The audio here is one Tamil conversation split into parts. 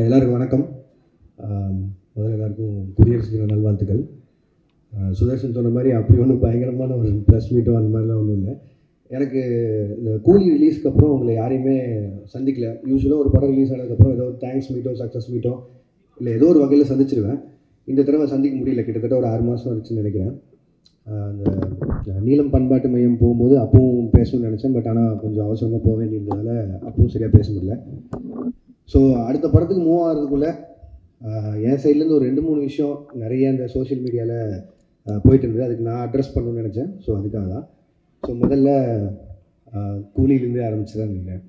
எல்லாருக்கும் வணக்கம். முதல்ல எல்லாருக்கும் குடியரசு தின நல்வாழ்த்துக்கள் சுதர்ஷன் சொன்ன மாதிரி அப்படி ஒன்றும் பயங்கரமான ஒரு ப்ரெஸ் மீட்டோ அந்த மாதிரிலாம் ஒன்றும் இல்லை. எனக்கு இந்த கூலி ரிலீஸ்க்கு அப்புறம் உங்களை யாரையுமே சந்திக்கல. யூஸ்வலாக ஒரு படம் ரிலீஸ் ஆனதுக்கப்புறம் ஏதோ தேங்க்ஸ் மீட்டோ சக்ஸஸ் மீட்டோ இல்லை ஏதோ ஒரு வகையில் சந்திச்சிருவேன். இந்த தடவை சந்திக்க முடியல. கிட்டத்தட்ட ஒரு ஆறு மாதம் ஆச்சுன்னு நினைக்கிறேன். அந்த நீளம் பண்பாட்டு மையம் போகும்போது அப்பவும் பேசணும்னு நினச்சேன். பட் ஆனால் கொஞ்சம் அவசரமாக போக வேண்டியிருந்ததால அப்பவும் சரியாக பேச முடியல. ஸோ அடுத்த படத்துக்கு மூவ் ஆகிறதுக்குள்ளே என் சைட்லேருந்து ஒரு ரெண்டு மூணு விஷயம் நிறைய இந்த சோஷியல் மீடியாவில் போயிட்டு இருந்தது. அதுக்கு நான் அட்ரஸ் பண்ணணும்னு நினச்சேன். ஸோ அதுக்காக தான். ஸோ முதல்ல ஆஹ் கூலியிலேருந்தே ஆரம்பிச்சுதான் நினைக்கிறேன்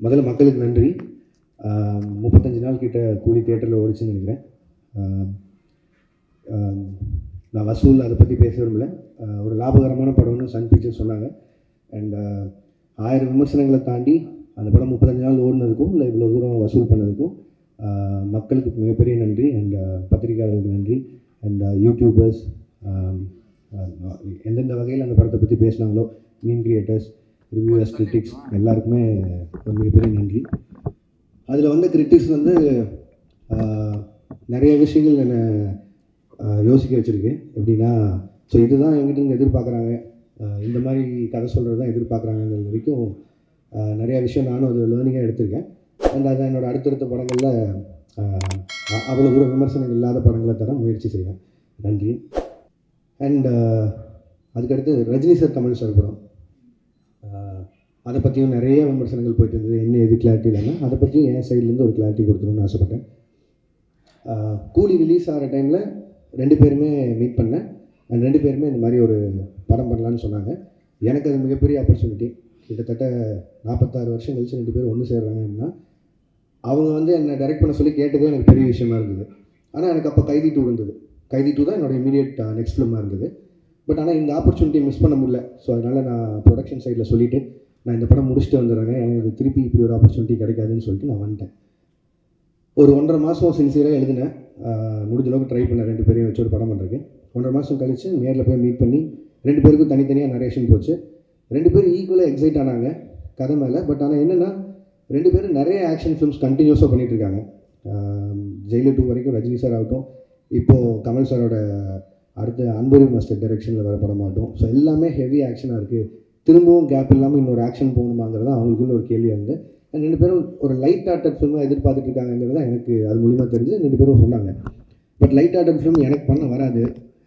முதல்ல மக்களுக்கு நன்றி. முப்பத்தஞ்சு நாள் கிட்ட கூலி தேட்டரில் ஓடிச்சுன்னு நினைக்கிறேன். நான் வசூல் அதை பற்றி பேச விரும்பல. ஒரு லாபகரமான படம்னு சன் பிக்சர் சொன்னாங்க. அண்ட் ஆயிரம் விமர்சனங்களை தாண்டி அந்த படம் முப்பத்தஞ்சு நாள் ஓடினதுக்கும் இல்லை இவ்வளோ தூரம் வசூல் பண்ணதுக்கும் மக்களுக்கு மிகப்பெரிய நன்றி அண்ட் பத்திரிகையாளர்களுக்கு நன்றி அண்ட் யூடியூபர்ஸ் எந்தெந்த வகையில் அந்த படத்தை பற்றி பேசினாங்களோ மீன் கிரியேட்டர்ஸ் ரிவ்யூவர்ஸ் கிரிட்டிக்ஸ் எல்லாருக்குமே ஒரு மிகப்பெரிய நன்றி. அதில் வந்த கிரிட்டிக்ஸ் வந்து நிறைய விஷயங்கள் என்னை யோசிக்க வச்சுருக்கு. எப்படின்னா ஸோ இதுதான் எங்கிட்ட எதிர்பார்க்குறாங்க. இந்த மாதிரி கதை சொல்கிறது தான் எதிர்பார்க்குறாங்கிறது வரைக்கும் நிறையா விஷயம் நானும் அது லேர்னிங்காக எடுத்திருக்கேன். அண்ட் அதை என்னோட அடுத்தடுத்த படங்களில் அவ்வளோ தூர விமர்சனங்கள் இல்லாத படங்களை தர முயற்சி செய்வேன். நன்றி. அண்ட் அதுக்கடுத்து ரஜினி சார் தமிழ் சார் படம். அதை பற்றியும் நிறைய விமர்சனங்கள் போயிட்டு இருந்தது. என்ன எது கிளாரிட்டி இல்லைன்னா அதை பற்றியும் என் சைட்லேருந்து ஒரு கிளாரிட்டி கொடுத்துருன்னு ஆசைப்பட்டேன். கூலி ரிலீஸ் ஆகிற டைமில் ரெண்டு பேருமே மீட் பண்ணேன். அண்ட் ரெண்டு பேருமே இந்த மாதிரி ஒரு படம் பண்ணலான்னு சொன்னாங்க. எனக்கு அது மிகப்பெரிய ஆப்பர்ச்சுனிட்டி கிட்டத்தட்ட நாற்பத்தாறு வருஷம் கழிச்சு ரெண்டு பேரும் ஒன்று சேர்றாங்க அப்படின்னா அவங்க வந்து என்னை டைரக்ட் பண்ண சொல்லி கேட்டதே எனக்கு பெரிய விஷயமா இருந்தது. ஆனால் எனக்கு அப்போ கைதி டூ இருந்தது. கைதி டூ தான் என்னோட இமீடியட் நெக்ஸ்ட் ஃபிலிமாக இருந்தது. பட் ஆனால் இந்த ஆப்பர்ச்சுனிட்டி மிஸ் பண்ண முடியல. ஸோ அதனால் நான் ப்ரொடக்ஷன் சைடில் சொல்லிவிட்டு நான் இந்த படம் முடிச்சுட்டு வந்துடுறேங்க எனக்கு திருப்பி இப்படி ஒரு ஆப்பர்ச்சுனிட்டி கிடைக்காதுன்னு சொல்லிட்டு நான் வந்துட்டேன். ஒரு ஒன்றரை மாதம் சின்சியராக எழுதினேன். முடிஞ்ச அளவுக்கு ட்ரை பண்ணேன். ரெண்டு பேரையும் வச்சு ஒரு படம் பண்ணுறதுக்கு ஒன்றரை மாதம் கழித்து நேரில் போய் மீட் பண்ணி ரெண்டு பேருக்கும் தனித்தனியாக நரேஷன் போச்சு. ரெண்டு பேரும் ஈக்குவலாக எக்ஸைட் ஆனாங்க கதை மேலே. பட் ஆனால் என்னென்னா ரெண்டு பேரும் நிறைய ஆக்ஷன் ஃபிலிம்ஸ் கண்டினியூஸாக பண்ணிட்டு இருக்காங்க. ஜெயிலர் டூ வரைக்கும் ரஜினி சார் ஆகட்டும். இப்போது கமல் சாரோட அடுத்த அன்புரி மாஸ்டர் டைரெக்ஷனில் வர படமாகட்டும் ஸோ எல்லாமே ஹெவி ஆக்ஷனாக இருக்குது திரும்பவும் கேப் இல்லாமல் இன்னொரு ஆக்ஷன் போகணுமாங்கிறது தான் அவங்களுக்குள்ள ஒரு கேள்வியாக இருந்து ரெண்டு பேரும் ஒரு லைட் ஆர்டட் ஃபிலிமாக எதிர்பார்த்துட்டு இருக்காங்கிறது தான் எனக்கு அது மூலிமா தெரிஞ்சு ரெண்டு பேரும் சொன்னாங்க. பட் லைட் ஆர்டட் ஃபிலிம் எனக்கு பண்ண வராது.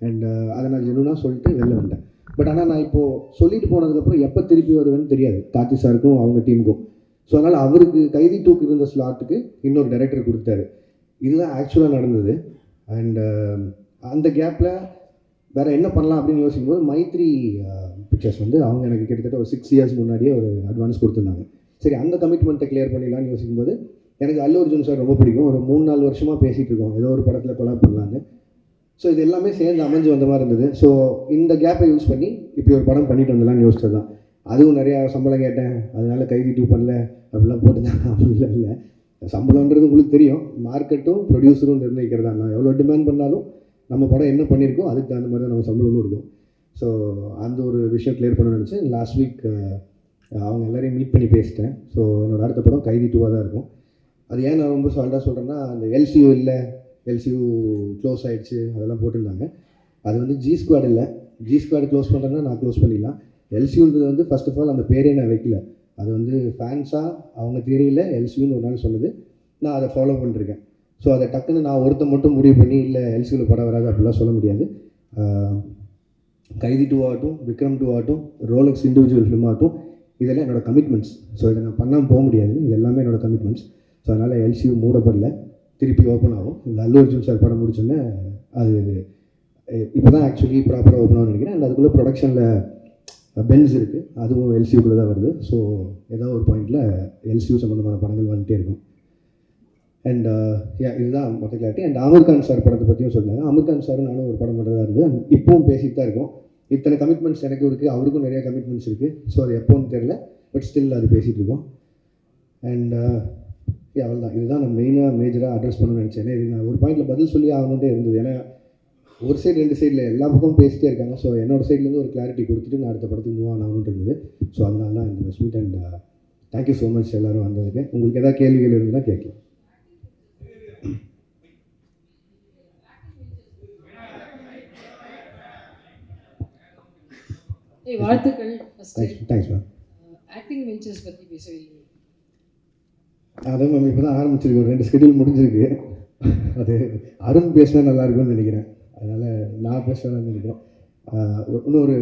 அண்ட் அதை நான் ஜெனுனாக சொல்லிட்டு வெளில வந்தேன் பட் ஆனால் நான் இப்போது சொல்லிட்டு போனதுக்கப்புறம் எப்போ திருப்பி வருவேன்னு தெரியாது. தாத்தி சாருக்கும் அவங்க டீமுக்கும். ஸோ அதனால் அவருக்கு கைதி டூக்கு இருந்த ஸ்லாட்டுக்கு இன்னொரு டைரக்டர் கொடுத்தாரு இதுதான் ஆக்சுவலாக நடந்தது. அண்ட் um, அந்த கேப்பில் வேறு என்ன பண்ணலாம் அப்படின்னு யோசிக்கும்போது மைத்ரி uh, பிக்சர்ஸ் வந்து அவங்க எனக்கு கிட்டத்தட்ட ஒரு சிக்ஸ் இயர்ஸ் முன்னாடியே ஒரு அட்வான்ஸ் கொடுத்துருந்தாங்க. சரி அந்த கமிட்மெண்ட்டை கிளியர் பண்ணிடலாம்னு யோசிக்கும்போது எனக்கு அல்லு அர்ஜுன் சார் ரொம்ப பிடிக்கும். ஒரு மூணு நாலு வருஷமாக பேசிகிட்டு இருக்கோம். ஏதோ ஒரு படத்தில் கொலாப் பண்ணலான்னு ஸோ இது எல்லாமே சேர்ந்து அமைஞ்சு வந்த மாதிரி இருந்தது. ஸோ இந்த கேப்பை யூஸ் பண்ணி இப்படி ஒரு படம் பண்ணிட்டு வந்தலாம்னு யோசிச்சது தான் அதுவும் நிறையா சம்பளம் கேட்டேன். அதனால் கைதி டூ பண்ணல. அப்படிலாம் போட்டுதான். அப்படிலாம் இல்லை. சம்பளம்ன்றது உங்களுக்கு தெரியும். மார்க்கெட்டும் ப்ரொடியூசரும் நிர்ணயிக்கிறதா நான் எவ்வளோ டிமாண்ட் பண்ணாலும் நம்ம படம் என்ன பண்ணியிருக்கோம் அதுக்கு தகுந்த மாதிரி தான் நம்ம சம்பளமும் இருக்கும். ஸோ அந்த ஒரு விஷயம் கிளியர் பண்ண நினச்சேன். லாஸ்ட் வீக் அவங்க எல்லாரையும் மீட் பண்ணி பேசிட்டேன். ஸோ என்னோடய அடுத்த படம் கைதி டூவாக தான் இருக்கும். அது ஏன் நான் ரொம்ப சால்ட்டாக சொல்கிறேன்னா அந்த எல்சியூ இல்லை. எல்சியூ க்ளோஸ் ஆகிடுச்சு அதெல்லாம் போட்டிருந்தாங்க. அது வந்து ஜி ஸ்குவாட் இல்லை. ஜி ஸ்குவாட் க்ளோஸ் பண்ணுறேன்னா நான் க்ளோஸ் பண்ணிடலாம். எல்சியூன்றது வந்து ஃபர்ஸ்ட் ஆஃப் ஆல் அந்த பேரே நான் வைக்கல. அது வந்து ஃபேன்ஸாக அவங்க தெரியல எல்சியூன்னு ஒரு நாள் சொன்னது. நான் அதை ஃபாலோ பண்ணிருக்கேன். ஸோ அதை டக்குன்னு நான் ஒருத்தன் மட்டும் முடிவு பண்ணி இல்லை எல்சியூவில் படம் வராது அப்படிலாம் சொல்ல முடியாது. கைதி டூ ஆகட்டும் விக்ரம் டூ ஆகட்டும் ரோலக்ஸ் இண்டிவிஜுவல் ஃபிலிம் ஆகட்டும் இதெல்லாம் என்னோடய கமிட்மெண்ட்ஸ் ஸோ இதை நான் பண்ணாமல் போக முடியாது. இது எல்லாமே என்னோட கமிட்மெண்ட்ஸ் ஸோ அதனால் எல்சியூ மூடப்படல. திருப்பி ஓப்பன் ஆகும். இந்த அல்லு அர்ஜுன் சார் படம் முடிச்சோன்னே அது இப்போ தான் ஆக்சுவலி ப்ராப்பராக ஓப்பன் ஆகும் நினைக்கிறேன். அண்ட் அதுக்குள்ளே ப்ரொடக்ஷனில் பென்ஸ் இருக்குது அதுவும் எல்சியூக்குள்ளே தான் வருது. ஸோ ஏதோ ஒரு பாயிண்டில் எல்சியூ சம்மந்தமான படங்கள் வந்துட்டே இருக்கும். அண்ட் uh, இதுதான் மொத்த கிளாரிட்டி அண்ட் அமிர்கான் சார் படத்தை பற்றியும் சொன்னாங்க. அமீர் சார் சாரும் நானும் ஒரு படம் பண்ணுறதா இருக்குது அண்ட் இப்போவும் பேசிட்டு தான் இருக்கோம். இத்தனை கமிட்மெண்ட்ஸ் எனக்கு இருக்குது அவருக்கும் நிறைய கமிட்மெண்ட்ஸ் இருக்குது ஸோ அது எப்போன்னு தெரில பட் ஸ்டில் அது பேசிகிட்டு இருக்கோம். அண்ட் அவ்வளோதான் இதுதான் நான் மெயினாக மேஜராக அட்ரஸ் பண்ணணும்னு நினச்சேன். ஏன்னா இது நான் ஒரு பாயிண்டில் பதில் சொல்லி ஆகணுன்ட்டே இருந்தது. ஏன்னா ஒரு சைடு ரெண்டு சைடில் எல்லா பக்கமும் பேசிட்டே இருக்காங்க. ஸோ என்னோட சைட்லேருந்து ஒரு கிளாரிட்டி கொடுத்துட்டு நான் அடுத்த படத்துக்கு மூவ் ஆகணும்னு இருந்தது. ஸோ அதனால தான் இந்த sweet and thank you so much எல்லோரும் வந்ததுக்கு. உங்களுக்கு எதாவது கேள்விகள் இருந்தால் கேட்கலாம். வாழ்த்துக்கள் தேங்க்ஸ் மேம் ஆக்டிங் வெஞ்சர்ஸ் பற்றி பேசவில்லை அதான் மேம் இப்போ தான் ஆரம்பிச்சிருக்கு. ஒரு ரெண்டு ஸ்கெடியூல் முடிஞ்சிருக்கு. அது அருண் பேசினா நல்லா இருக்கும்னு நினைக்கிறேன். அதனால் நான் பேசுகிறேன்னு நினைக்கிறேன். இன்னொரு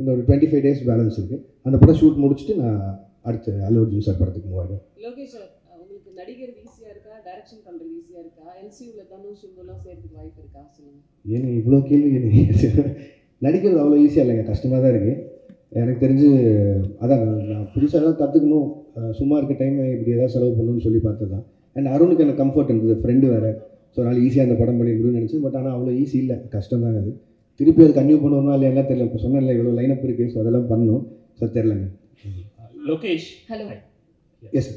இன்னொரு டுவெண்ட்டி ஃபைவ் டேஸ் பேலன்ஸ் இருக்குது அந்த படம் ஷூட் முடிச்சுட்டு நான் அடுத்து அல்லு அர்ஜுன் சார் படத்துக்கு மூவ் லோகேஷ் சார் உங்களுக்கு நடிகர் ஈஸியாக இருக்கா டைரக்ஷன் பண்ணுறது ஈஸியாக இருக்கா எல்சியூவில் தனுஷ் சிம்புலாம் சேர்த்துக்கு வாய்ப்பு இருக்கா? சொல்லுங்கள் ஏன்னு இவ்வளோ கேள்வி நடிக்கிறது அவ்வளோ ஈஸியாக இல்லைங்க கஷ்டமாக தான் இருக்குது எனக்கு தெரிஞ்சு அதான் நான் நான் புதுசாக ஏதாவது கற்றுக்கணும் சும்மா இருக்க டைம் இப்படி ஏதாவது செலவு பண்ணணும்னு சொல்லி பார்த்தது தான் அண்ட் அருணுக்கு எனக்கு கம்ஃபர்ட் இருந்தது ஃப்ரெண்டு வேறு. ஸோ அதனால் ஈஸியாக அந்த படம் பண்ணி முடியும்னு நினச்சேன். பட் ஆனால் அவ்வளோ ஈஸி இல்லை. கஷ்டம் தான் அது. திருப்பி அது கன்யூ பண்ணுவோமா இல்லை எல்லாம் தெரியல. இப்போ சொன்னேன்ல இவ்வளோ லைனப் இருக்குது ஸோ அதெல்லாம் பண்ணணும் ஸோ தெரிலங்க Lokesh. Hello yes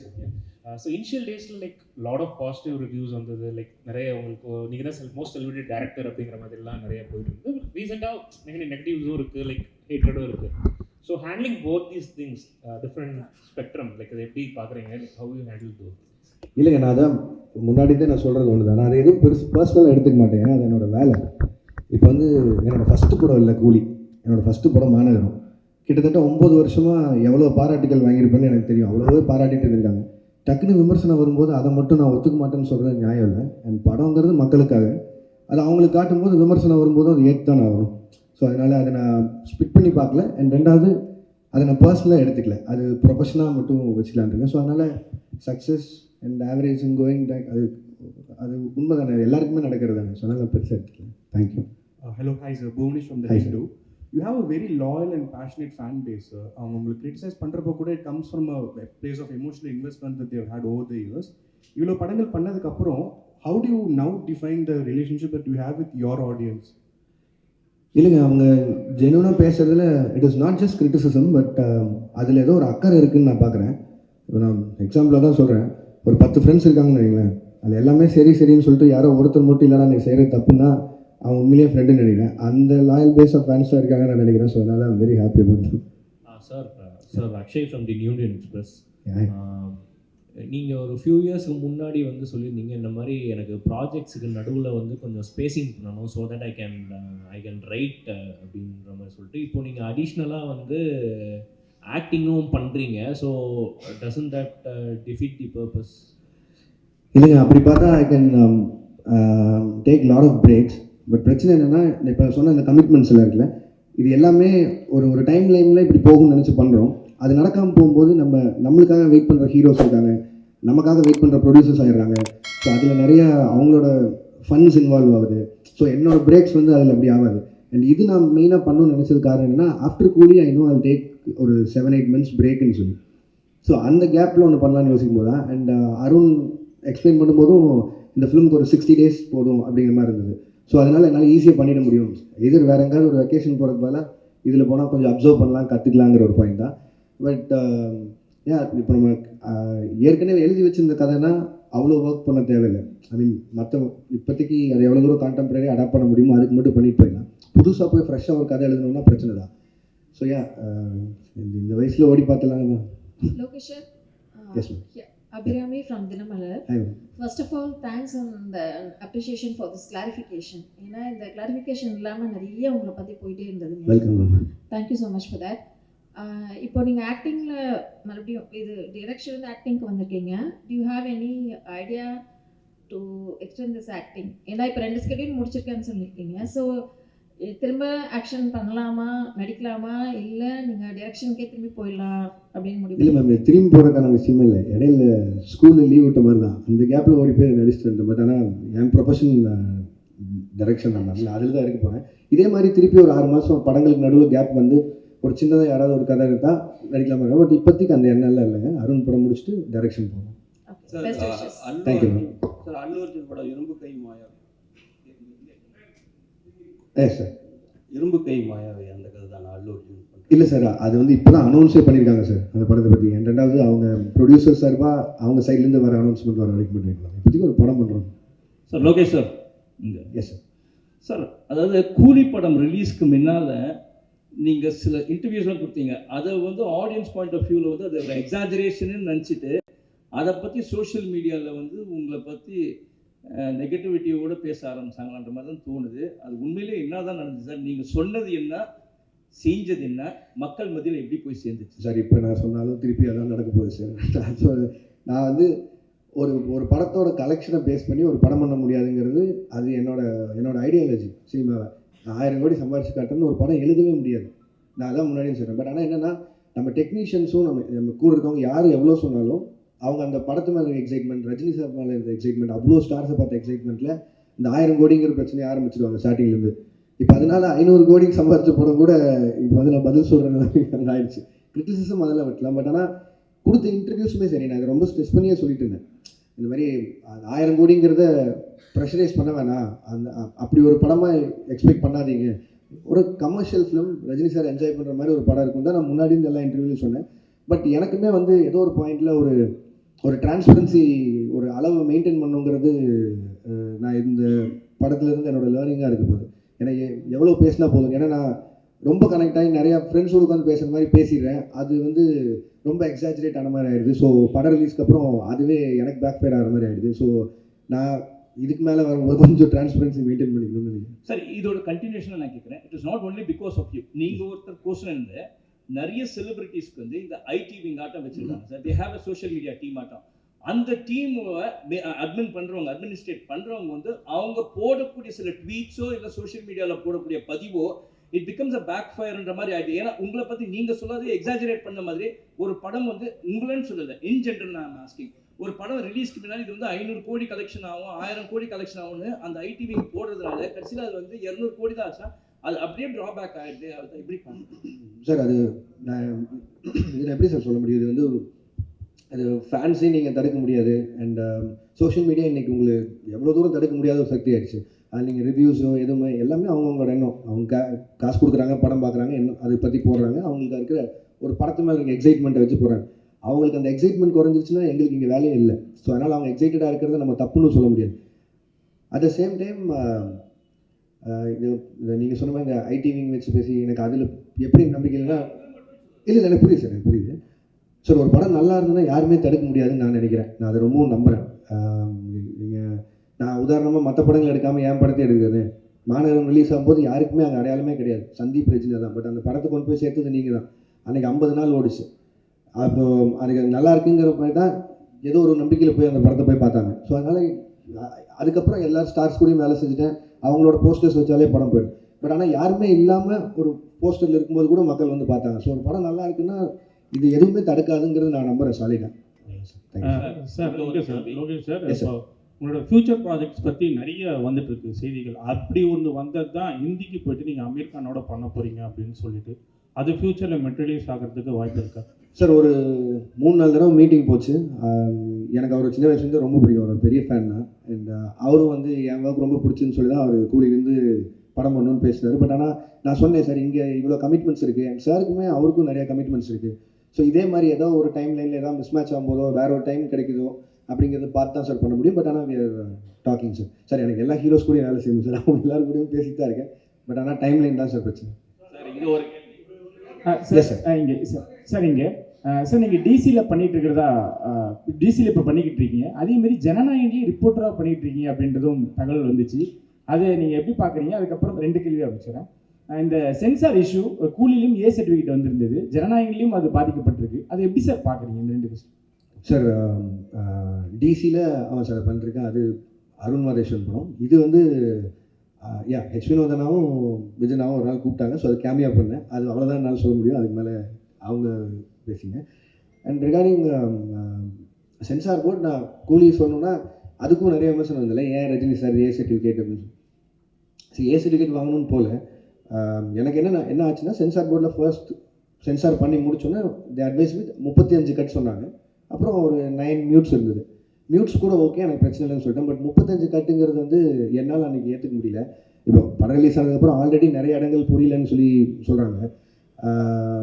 so initial டேஸில் like lot of positive reviews வந்தது. லைக் நிறைய உங்களுக்கு நீங்கள் தான் செல் மோஸ்ட் செலிபிரிட்டி டேரக்டர் அப்படிங்கிற மாதிரிலாம் நிறைய போயிட்டு இருந்து ரீசெண்டாக நிறைய நெகட்டிவ்ஸும் இருக்குது லைக் ஹேட்ரடும் இருக்குது so handling both these things different spectrum like அதை எப்படி பார்க்குறீங்க? லைக் ஹவு யூ ஹேண்டில் தோ இல்லைங்க நான் அதான் முன்னாடி தான் நான் சொல்கிறது ஒன்று தான் நான் அதை எதுவும் பெருசு பர்சனலாக எடுத்துக்க மாட்டேன். ஏன்னா அது என்னோட வேலை. இப்போ வந்து என்னோடய ஃபஸ்ட்டு படம் இல்லை கூலி. என்னோடய ஃபஸ்ட்டு படம் மாநகரம் கிட்டத்தட்ட ஒம்பது வருஷமாக எவ்வளோ பாராட்டுகள் வாங்கியிருப்பேன்னு எனக்கு தெரியும். அவ்வளோவே பாராட்டிட்டு இருந்திருக்காங்க. டக்குன்னு விமர்சனம் வரும்போது அதை மட்டும் நான் ஒத்துக்க மாட்டேன்னு சொல்கிறது நியாயம் இல்லை. அண்ட் படங்கிறது மக்களுக்காக. அது அவங்களுக்கு காட்டும்போது விமர்சனம் வரும்போது அது ஏற்று தான் ஆகணும். ஸோ அதனால் அதை நான் ஸ்பிட் பண்ணி பார்க்கல அண்ட் ரெண்டாவது அதை நான் பர்சனலாக எடுத்துக்கல அது ப்ரொஃபஷனாக மட்டும் வச்சுக்கலான் இருக்கேன் ஸோ அதனால் success and average and going அது அது உண்மை தானே எல்லாருக்குமே நடக்கிறது தானே ஸோ அதனால் பெருசாக எடுத்துக்கல thank you Uh, sir. Bhuvnesh from the Hi, Hindu. You have a very loyal and passionate fan base. Sir. அவங்க உங்களுக்கு கிரிட்டிசைஸ் பண்ணுறப்போ கூட from a place of emotional investment that they have had over the years. இவ்வளோ படங்கள் பண்ணதுக்கப்புறம் how do you now define the relationship that you have with your audience? இல்லைங்க அவங்க ஜெனுவனாக பேசுறதுல it is not just criticism but அதில் ஏதோ ஒரு அக்கறை இருக்குன்னு நான் பார்க்குறேன் இப்போ நான் எக்ஸாம்பிளாக தான் சொல்கிறேன் ஒரு பத்து ஃப்ரெண்ட்ஸ் இருக்காங்கன்னு வைங்களேன். அது எல்லாமே சரி சரின்னு சொல்லிட்டு யாரோ ஒருத்தர் மட்டும் இல்லைனா நீ செய்கிற தப்புன்னா அவன் உண்மையிலேயே ஃப்ரெண்டுன்னு நினைக்கிறேன். அந்த லாயல் பேஸ் ஆஃப் ஃபேன்ஸாக இருக்காங்கன்னு நான் நினைக்கிறேன். ஸோ அதனால் very happy about sir sir Akshay from the Union Express. நீங்கள் ஒரு ஃபியூ இயர்ஸ்க்கு முன்னாடி வந்து சொல்லியிருந்தீங்க இந்த மாதிரி எனக்கு ப்ராஜெக்ட்ஸுக்கு நடுவில் வந்து கொஞ்சம் ஸ்பேசிங் பண்ணணும் so that I can I can write அப்படின்ற மாதிரி சொல்லிட்டு இப்போ நீங்கள் அடிஷ்னலாக வந்து ஆக்டிங்கும் பண்ணுறீங்க so doesn't that defeat the purpose இல்லைங்க அப்படி பார்த்தா I can take lot of breaks but பிரச்சனை என்னென்னா இப்போ சொன்ன இந்த கமிட்மெண்ட்ஸில் இருக்குல்ல இது எல்லாமே ஒரு ஒரு டைம் லைனில் இப்படி போகும்னு நினச்சி பண்ணுறோம் அது நடக்காமல் போகும்போது நம்ம நம்மளுக்காக வெயிட் பண்ணுற ஹீரோஸ் இருக்காங்க. நமக்காக வெயிட் பண்ணுற ப்ரொடியூசர்ஸ் ஆகிடுறாங்க ஸோ அதில் நிறைய அவங்களோட ஃபண்ட்ஸ் இன்வால்வ் ஆகுது. ஸோ என்னோட பிரேக்ஸ் வந்து அதில் அப்படி ஆகாது. அண்ட் இது நான் மெயினாக பண்ணணும்னு நினச்சது காரணம் என்னன்னா after Coolie I know I'll take ஒரு செவன் எயிட் மந்த்ஸ் பிரேக்குன்னு சொல்லி. ஸோ அந்த கேப்பில் ஒன்று பண்ணலான்னு யோசிக்கும் போது தான் அண்ட் uh, அருண் எக்ஸ்பிளைன் பண்ணும்போதும் இந்த ஃபிலிம்க்கு ஒரு சிக்ஸ்டி டேஸ் போதும் அப்படிங்கிற மாதிரி இருந்தது. ஸோ அதனால் என்னால் ஈஸியாக பண்ணிட முடியும். எதிர் வேறு எங்கேயாவது ஒரு வெக்கேஷன் போகிறதுக்கு பதிலாக இதில் போனால் கொஞ்சம் அப்சர்வ் பண்ணலாம் கற்றுக்கலாங்கிற ஒரு பாயிண்ட் தான். பட் ஏன் இப்போ நம்ம ஏற்கனவே எழுதி வச்சிருந்த கதைனா அவ்வளோ ஒர்க் பண்ண தேவையில்லை. ஐ மீன் மற்ற இப்போதைக்கு அது எவ்வளோ தூரம் கான்டெம்பரரி அடாப்ட் பண்ண முடியுமோ அதுக்கு மட்டும் பண்ணிட்டு போயிடலாம். புதுசாக போய் ஃப்ரெஷ்ஷாக ஒரு கதை எழுதணும்னா பிரச்சனை தான். ஸோ ஏன் இந்த வயசில் ஓடி from Dinamalar. Hi, First of all, thanks and the appreciation for this clarification. ஏன்னா இந்த கிளாரிஃபிகேஷன் இல்லாமல் நிறைய உங்களை பற்றி போயிட்டே இருந்தது thank you so much for that இப்போ நீங்கள் ஆக்டிங்கில் மறுபடியும் இது டிரெக்ஷன் ஆக்டிங்க்கு வந்திருக்கீங்க. Do you have any idea to extend this acting ஏன்னா இப்போ ரெண்டு ஸ்கெடியூல் முடிச்சிருக்கேன்னு சொல்லியிருக்கீங்க. ஸோ திரும்ப ஆக்ஷன் பண்ணலாமா? நடிக்கலாமா? இல்லை நீங்கள் டிரெக்ஷனுக்கே திரும்பி போயிடலாம் அப்படின்னு முடிவு இல்லை மேம் திரும்பி போகிறதுக்கான விஷயமே இல்லை. இடையில ஸ்கூலில் லீவ் விட்ட மாதிரி தான். அந்த கேப்பில் ஓடி போய் நடிச்சுட்டு இருந்தேன் பட் ஆனால் என் ப்ரொஃபஷன் டைரக்ஷன் தான் மேம் அதில் தான் இருக்க போகிறேன் இதே மாதிரி திருப்பி ஒரு ஆறு மாதம் படங்களுக்கு நடுவில் கேப் வந்து ஒரு சின்னதாக யாராவது ஒரு கதை எடுத்தால் நடிக்கலாமா பட் இப்போதைக்கு அந்த எண்ணெல்லாம் இல்லைங்க. அருண் படம் முடிச்சுட்டு டைரக்ஷன் போகணும். You, ma'am. சார் அல்லு அர்ஜுன் படம் இரும்பு கை மாயா. ஏ சார் இரும்பு கை மாயாவை அந்த கதை தான் அல்லு அர்ஜுன் இல்லை சார் அது வந்து இப்போ தான் அனௌன்ஸே பண்ணியிருக்காங்க சார் அந்த படத்தை பற்றி And ரெண்டாவது அவங்க ப்ரொடியூசர் சார்பாக அவங்க சைட்லேருந்து வர அனௌன்ஸ்மெண்ட் வர வரைக்கும் பண்ணியிருக்காங்க இப்போதைக்கு ஒரு படம் பண்ணுறோம் சார் லோகேஷ் சார் இங்கே எஸ் சார் சார் அதாவது கூலி படம் ரிலீஸ்க்கு முன்னால் நீங்கள் சில இன்டர்வியூஸ்லாம் கொடுத்தீங்க. அதை வந்து ஆடியன்ஸ் பாயிண்ட் ஆஃப் வியூவில் வந்து அது ஒரு எக்ஸாஜரேஷன்னு நினச்சிட்டு அதை பற்றி சோஷியல் மீடியாவில் வந்து உங்களை பற்றி நெகட்டிவிட்டியோடு பேச ஆரம்பிச்சாங்களான்ற மாதிரி தான் தோணுது. அது உண்மையிலே என்ன தான் நடந்துச்சு சார்? நீங்கள் சொன்னது என்ன? செஞ்சது என்ன? மக்கள் மத்தியில் எப்படி போய் சேர்ந்துச்சு? சார் இப்போ நான் சொன்னாலும் திருப்பி அதான் நடக்க போகுது சார். நான் வந்து ஒரு ஒரு படத்தோட கலெக்ஷனை பேஸ் பண்ணி ஒரு படம் பண்ண முடியாதுங்கிறது அது என்னோட என்னோட ஐடியாலஜி சினிமாவை. ஆயிரம் கோடி சம்பாரிச்சு காட்டுறேன்னு ஒரு படம் எழுதவே முடியாது. நான் அதான் முன்னாடியே சொல்கிறேன் பட் ஆனால் என்னென்னா நம்ம டெக்னீஷியன்ஸும் நம்ம நம்ம கூட இருக்கவங்க யார் எவ்வளோ சொன்னாலும் அவங்க அந்த படத்து மேலே எக்ஸைட்மெண்ட் ரஜினி சார் மேலே இருந்த எக்ஸைட்மெண்ட் அவ்வளோ ஸ்டார்ஸை பார்த்த எக்ஸைட்மெண்ட்டில் இந்த ஆயிரம் கோடிங்கிற பிரச்சனையை ஆரம்பிச்சிருவாங்க ஸ்டார்டிங்லேருந்து இப்போ அதனால் ஐநூறு கோடிக்கு சம்பாதிச்ச படம் கூட இப்போ வந்து நான் பதில் சொல்கிற நிலைமை ஆயிடுச்சு. கிரிட்டிசிசம் அதெல்லாம் விட்டலாம் பட் ஆனால் கொடுத்த இன்டர்வியூஸுமே சரி. நான் ரொம்ப ஸ்ட்ரெஸ் பண்ணியே சொல்லிட்டு இருந்தேன். இந்த மாதிரி ஆயிரம் கோடிங்கிறத ப்ரெஷரைஸ் பண்ண வேணாம். அந்த அப்படி ஒரு படமாக எக்ஸ்பெக்ட் பண்ணாதீங்க. ஒரு commercial film Rajini sir enjoy பண்ணுற மாதிரி ஒரு படம் இருக்கும் தான் நான் முன்னாடி இந்த எல்லா இன்டர்வியூலையும் சொன்னேன். பட் எனக்குமே வந்து ஏதோ ஒரு பாயிண்டில் ஒரு ஒரு டிரான்ஸ்பரன்சி ஒரு அளவு மெயின்டைன் பண்ணுங்கிறது நான் இந்த படத்துலேருந்து என்னோடய லேர்னிங்காக இருக்க போகுது. ஏன்னா எ- எவ்வளோ பேசினா போதும். ஏன்னா நான் ரொம்ப கனெக்ட் ஆகி நிறையா ஃப்ரெண்ட்ஸோடு உட்காந்து பேசுகிற மாதிரி பேசிடுறேன். அது வந்து ரொம்ப எக்ஸாஜரேட் ஆன மாதிரி ஆயிடுது. ஸோ படம் ரிலீஸ்க்கு அப்புறம் அதுவே எனக்கு பேக் ஃபேர் ஆகிற மாதிரி ஆயிடுது. ஸோ நான் இதுக்கு மேலே வரும்போது கொஞ்சம் டிரான்ஸ்பரன்சி மெயின்டைன் பண்ணிக்கணும்னு நினைக்கிறேன். சார் இதோட கண்டினியூஷன் நான் கேட்குறேன் it is not only because of you நீங்கள் ஒருத்தர் கோஷன் இருந்து நிறைய செலிபிரிட்டிஸ்க்கு வந்து இந்த ஐடி விங் ஆட்டம் வச்சுருக்காங்க. Sir they have a social media team ஆட்டம். அந்த டீமை அட்மின் பண்ணுறவங்க அட்மினிஸ்ட்ரேட் பண்ணுறவங்க வந்து அவங்க போடக்கூடிய சில ட்வீட்ஸோ இல்லை சோஷியல் மீடியாவில் போடக்கூடிய பதிவோ இட் பிகம்ஸ் அ பேக் ஃபயர்ன்ற மாதிரி ஆகிடுது ஏன்னா உங்களை பற்றி நீங்கள் சொல்லாத எக்ஸாஜரேட் பண்ண மாதிரி ஒரு படம் வந்து உங்களன்னு சொல்லலை. இன் ஜென்ரல் நான் ஆஸ்கிங் ஒரு படம் ரிலீஸ்க்கு முன்னாடி இது வந்து ஐநூறு கோடி கலெக்ஷன் ஆகும் ஆயிரம் கோடி கலெக்ஷன் ஆகும்னு அந்த ஐடிவி போடுறதுனால கடைசியில் அது வந்து இரநூறு கோடி தான் ஆச்சுன்னா அது அப்படியே ட்ராபேக் ஆகிடுது அதை எப்படி பண்ணுறது சார் அது நான் இதில் எப்படி சார் சொல்ல முடியும்? இது வந்து ஒரு அது ஃபேன்ஸையும் நீங்கள் தடுக்க முடியாது. அண்ட் சோஷியல் மீடியா இன்னைக்கு உங்களுக்கு எவ்வளோ தூரம் தடுக்க முடியாத ஒரு சக்தி ஆயிடுச்சு. அது நீங்கள் ரிவ்யூஸோ எதுவுமே எல்லாமே அவங்கவுங்களோட எண்ணம். அவங்க கா காசு கொடுக்குறாங்க படம் பார்க்குறாங்க என்ன அதை பற்றி போடுறாங்க. அவங்களுக்கு இருக்கிற ஒரு படத்து மேலே இருக்க எக்ஸைட்மெண்ட்டை வச்சு போகிறாங்க அவங்களுக்கு அந்த எக்ஸைட்மெண்ட் குறைஞ்சிருச்சுன்னா எங்களுக்கு இங்கே வேலையே இல்லை. ஸோ அதனால் அவங்க எக்ஸைட்டடாக இருக்கிறத நம்ம தப்புன்னு சொல்ல முடியாது. அட் த சேம் டைம் இது நீங்கள் சொன்ன மாதிரி இந்த ஐடி விங் வச்சு பேசி எனக்கு அதில் எப்படி நம்பிக்கை இல்லைன்னா இல்லை இல்லை எனக்கு புரியுது சார் எனக்கு புரியுது. சார் ஒரு படம் நல்லா இருந்ததுன்னா யாருமே தடுக்க முடியாதுன்னு நான் நினைக்கிறேன். நான் அதை ரொம்பவும் நம்புகிறேன் நான் உதாரணமாக மற்ற படங்கள் எடுக்காமல் என் படத்தை எடுக்கிறது. மாநகரம் ரிலீஸ் ஆகும்போது யாருக்குமே அங்கே அடையாளமே கிடையாது. சந்தீப் ரஜினி தான் பட் அந்த படத்தை கொண்டு போய் சேர்த்தது நீங்கள் தான் அன்றைக்கி ஐம்பது நாள் ஓடிச்சு. அப்போ அது நல்லா இருக்குங்கிற மாதிரி தான் ஏதோ ஒரு நம்பிக்கையில் போய் அந்த படத்தை போய் பார்த்தாங்க. ஸோ அதனால் அதுக்கப்புறம் எல்லா ஸ்டார்ஸ் கூடயும் வேலை செஞ்சுட்டேன். அவங்களோட போஸ்டர்ஸ் வச்சாலே படம் போயிடும். பட் ஆனால் யாருமே இல்லாமல் ஒரு போஸ்டரில் இருக்கும்போது கூட மக்கள் வந்து பார்த்தாங்க. ஸோ ஒரு படம் நல்லா இருக்குன்னா இது எதுவுமே தடுக்காதுங்கிறது நான் நம்புகிறேன் சாலிடா sir okay sir Lokesh sir உங்களோட ஃப்யூச்சர் ப்ராஜெக்ட்ஸ் பற்றி நிறைய வந்துட்டு இருக்கு செய்திகள். அப்படி ஒன்று வந்தது தான் ஹிந்திக்கு போயிட்டு நீங்கள் அமீர் கானோட பண்ண போகிறீங்க அப்படின்னு சொல்லிட்டு. அது ஃப்யூச்சரில் மெட்டீரியல்ஸ் ஆகிறதுக்கு வாய்ப்பு இருக்கா? சார் ஒரு மூணு நாலு தடவை மீட்டிங் போச்சு. எனக்கு அவர் சின்ன வயசுலேருந்து ரொம்ப பிடிக்கும். அவர் ஒரு பெரிய ஃபேன் தான். அண்ட் அவரும் வந்து என் ஒர்க் ரொம்ப பிடிச்சுன்னு சொல்லி தான் அவர் கூலிலேருந்து படம் பண்ணணும்னு பேசினார். பட் ஆனால் நான் சொன்னேன் சார் இங்கே இவ்வளோ கமிட்மெண்ட்ஸ் இருக்குது என் சாருக்குமே அவருக்கும் நிறைய கமிட்மெண்ட்ஸ் இருக்குது ஸோ இதே மாதிரி ஏதோ ஒரு டைம் லைனில் ஏதாவது மிஸ் மேட்ச் ஆகும்போதோ வேற ஒரு டைம் கிடைக்குதோ அப்படிங்கிறத பார்த்து தான் சார் பண்ண முடியும். பட் ஆனால் டாக்கிங் சார் சார் எனக்கு எல்லா ஹீரோஸ் கூடயும் வேலை செய்யணும் சார் அவங்க எல்லாரும் கூடயும் பேசிட்டு தான் இருக்கேன். பட் ஆனால் டைம் லைன் தான் சார் பிரச்சனை. சார் இது ஒரு Yes, sir. சார் இங்கே சார் சார் இங்கே. சார் நீங்கள் டிசியில் பண்ணிட்டு இருக்கிறதா டிசியில் இப்போ பண்ணிக்கிட்டு இருக்கீங்க. அதே மாதிரி ஜனநாயகி ரிப்போர்ட்டராக பண்ணிட்டு இருக்கீங்க அப்படின்றதும் தகவல் வந்துச்சு. அதை நீங்கள் எப்படி பார்க்குறீங்க? அதுக்கப்புறம் ரெண்டு கேள்வி அமைச்சிடறேன் இந்த சென்சார் இஷ்யூ கூலிலையும் ஏ சர்டிஃபிகேட் வந்திருந்தது. ஜனநாயகிலையும் அது பாதிக்கப்பட்டிருக்கு. அதை எப்படி சார் பார்க்குறீங்க? இந்த ரெண்டு விஷயம் சார் டிசியில் ஆமாம் சார் பண்ணிருக்கேன். அது அருண் மாதேஸ்வரன் படம். இது வந்து யா ஹெச் வினோதனாவும் விஜயனாவும் ஒரு நாள் கூப்பிட்டாங்க. ஸோ அது கேமியா பண்ணேன். அது அவ்வளோதான் என்னால் சொல்ல முடியும். அதுக்கு மேலே அவங்க பேசிங்க. அண்ட் ரிகார்டிங் சென்சார் போர்ட் நான் கூலி சொன்னோன்னா அதுக்கும் நிறைய விமர்சனம் வந்ததில்லை ஏன் ரஜினி சார் ஏ சர்டிஃபிகேட் அப்படின்னு சரி ஏ சர்டிஃபிகேட் வாங்கணும்னு போல. எனக்கு என்ன என்ன ஆச்சுன்னா சென்சார் போர்டில் ஃபர்ஸ்ட் சென்சார் பண்ணி முடிச்சோன்னே தி அட்வைஸ் வித் முப்பத்தி அஞ்சு கட் சொன்னாங்க. அப்புறம் ஒரு நைன் மியூட்ஸ் இருந்தது. மியூட்ஸ் கூட ஓகே எனக்கு பிரச்சனை இல்லைன்னு சொல்லிட்டேன். பட் முப்பத்தஞ்சு கட்டுங்கிறது வந்து என்னால் அன்றைக்கி ஏற்றுக்க முடியல. இப்போ படம் ரிலீஸ் ஆனதுக்கப்புறம் ஆல்ரெடி நிறைய இடங்கள் புரியலன்னு சொல்லி சொல்கிறாங்க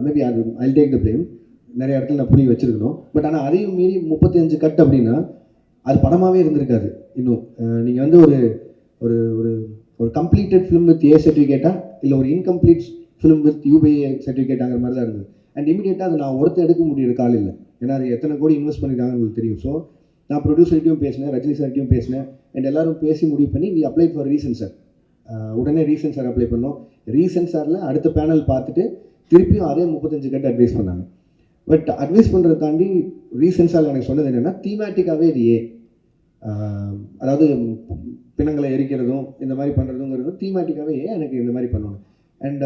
மேபி அது ஐ டேக் த blame. நிறைய இடத்துல நான் புரிய வச்சுருக்கணும். பட் ஆனால் அதையும் மீறி முப்பத்தஞ்சு கட் அப்படின்னா அது படமாகவே இருந்திருக்காது இன்னும். நீங்கள் வந்து ஒரு ஒரு ஒரு ஒரு கம்ப்ளீட்டட் ஃபிலிம் வித் ஏ சர்டிஃபிகேட்டா இல்லை ஒரு incomplete film with UA certificate ஆகிற மாதிரி தான் இருந்தது. அண்ட் இமீடியட்டாக அது நான் ஒருத்தர் எடுக்க முடியாது கால் இல்லை. ஏன்னா அது எத்தனை கோடி இன்வெஸ்ட் பண்ணியிருக்காங்கன்னு உங்களுக்கு தெரியும். ஸோ நான் ப்ரொடியூசர்கிட்டையும் பேசினேன் ரஜினி சார்கிட்டையும் பேசினேன். அண்ட் எல்லாரும் பேசி முடிவு பண்ணி we apply for reason sir உடனே ரீசன் சார் அப்ளை பண்ணோம். ரீசன் சாரில் அடுத்த பேனல் பார்த்துட்டு திருப்பியும் அதே முப்பத்தஞ்சு கட்டு அட்வைஸ் பண்ணாங்க. பட் அட்வைஸ் பண்ணுறதை தாண்டி ரீசன் சார் எனக்கு சொன்னது என்னென்னா தீமேட்டிக்காகவே இது ஏ அதாவது பிணங்களை எரிக்கிறதும் இந்த மாதிரி பண்ணுறதுங்கிறதும் தீமேட்டிக்காகவே ஏ எனக்கு இந்த மாதிரி பண்ணணும்? அண்ட்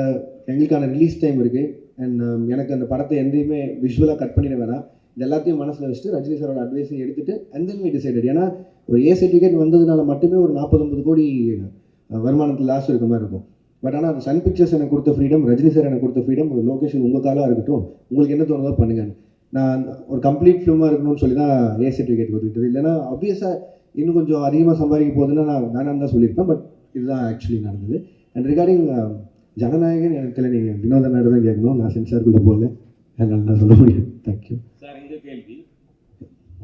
எங்களுக்கான ரிலீஸ் டைம் இருக்குது அண்ட் எனக்கு அந்த படத்தை எந்தையுமே விஷுவலாக கட் பண்ணிட வேணாம். இது எல்லாத்தையும் மனசில் வச்சுட்டு ரஜினி சாரோட அட்வைஸையும் எடுத்துட்டு அண்ட் தென் வி டிசைடட் ஏன்னா ஒரு ஏ சர்டிஃபிகேட் வந்ததுனால மட்டுமே ஒரு நாற்பது ஐம்பது கோடி வருமானத்தில் லாஸ் இருக்க மாதிரி இருக்கும். பட் ஆனால் அந்த சன் பிக்சர்ஸ் எனக்கு கொடுத்த ஃப்ரீடம் ரஜினி சார் எனக்கு கொடுத்த ஃப்ரீடம் லொக்கேஷன் உங்கள் காலாக இருக்கட்டும் உங்களுக்கு என்ன தோணுதோ பண்ணுங்கன்னு. நான் ஒரு கம்ப்ளீட் ஃபிலிமாக இருக்கணும்னு சொல்லி தான் ஏ சர்டிஃபிகேட் ஒதுக்கிட்டது இல்லைன்னா ஆப்வியஸாக இன்னும் கொஞ்சம் அதிகமாக சம்பாதிக்க போகுதுன்னா நான் வேணாம்னு தான் சொல்லியிருப்பேன் பட் இதுதான் ஆக்சுவலி நடந்தது. அண்ட் ரிகார்டிங் ஜனநாயகன் எனக்கு தெரியல நீங்கள் வினோத நாடு தான் கேட்கணும். நான் சென்சாருக்குள்ளே போகல. அதனால் நான் சொல்ல முடியும் தேங்க்யூ சார் இந்த கேள்வி